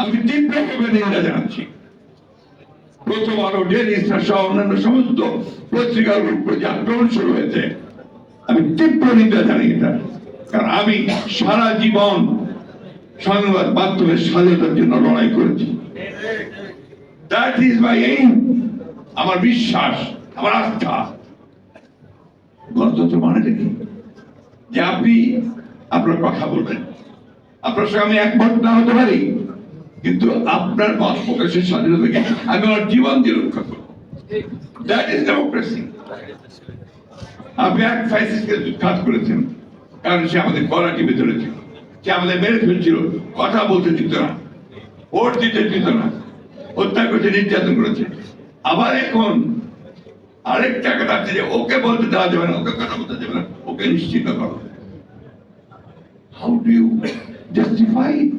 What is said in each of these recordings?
আমি তীব্রভাবে নিন্দা জানাচ্ছি প্রথম আলো ডেলি সহ অন্যান্য সমস্ত পত্রিকার উপরে যে আক্রমণ শুরু হয়েছে, আমি তীব্র নিন্দা জানি এটা। কারণ আমি সারা জীবন সংবাদ মাধ্যমের স্বাধীনতার জন্য লড়াই করেছি। দ্যাট ইজ মাই এইম আমার বিশ্বাস, আমার আস্থা। গণতন্ত্র মানে কি? যে আপনি আপনার কথা বলবেন। আপনার সঙ্গে আমি একমত না হতে পারি। কিন্তু আপনার মত প্রকাশের স্বাধীনতাকে আমি আমার জীবন দিয়ে রক্ষা করব। দ্যাট ইজ ডেমোক্রেসি আপনি এক ফ্যাসিস্টকে কাজ করেছেন, কারণ সে আমাদের সে আমাদের মেরে ফেলছিল, কথা বলতে দিত না, ভোট দিতে দিত না, হত্যা নির্যাতন করেছে। আবার এখন আরেক টাকা আছে যে ওকে বলতে দেওয়া যাবে না, ওকে কথা বলতে দেবে না, ওকে নিশ্চিত করো। How do you justify it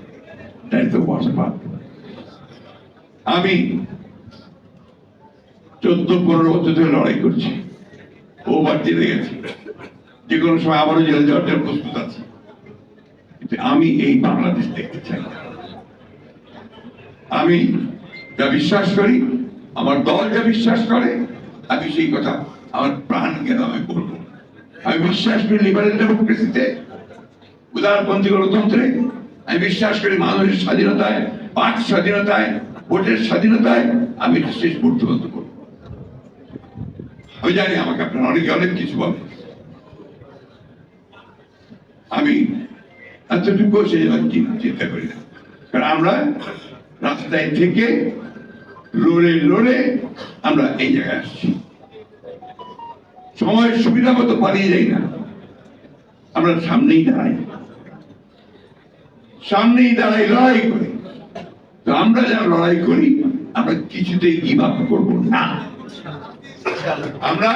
তাই তো বসবা আমি চোদ্দ, পনেরো বছর ধরে লড়াই করছি। ওবার জেলে গেছি। যে কোনো সময় আবারও জেলে যাওয়ার প্রস্তুত আছি। কিন্তু আমি এই বাংলাদেশ দেখতে চাই। আমি যা বিশ্বাস করি, আমার দল যা বিশ্বাস করে, আমি সেই কথা আমার প্রাণ কেন আমি বলব? আমি বিশ্বাস করি লিবারেল ডেমোক্রেসিতে উদারপন্থী গণতন্ত্রে আমি বিশ্বাস করি মানুষের স্বাধীনতায়, পাঠ স্বাধীনতায়, ভোটের স্বাধীনতায় আমি শেষ পর্যন্ত করব। আমি জানি আমাকে আপনার অনেকে অনেক কিছু বলে। আমি এতটুকু সে চিন্তা করি না। কারণ আমরা রাস্তায় থেকে লড়ে লড়ে আমরা এই জায়গায় আসছি। সময়ের সুবিধা মতো পালিয়ে যাই না। আমরা সামনেই দাঁড়াই। সামনেই দাঁড়াই লড়াই করি। তো আমরা যা লড়াই করি, আমরা কিছুতেই গিভ আপ করব না। আমরা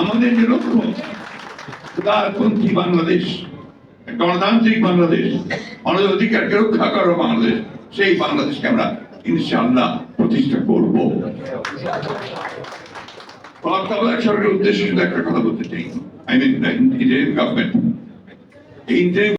আমাদের যে লক্ষ্য বাংলাদেশ গণতান্ত্রিক বাংলাদেশ আমাদের অধিকারকে রক্ষা করার বাংলাদেশ, সেই বাংলাদেশকে আমরা ইনশাআল্লাহ প্রতিষ্ঠা করব। সরকারের উদ্দেশ্যে শুধু একটা কথা বলতে চাই। I mean Indian government interim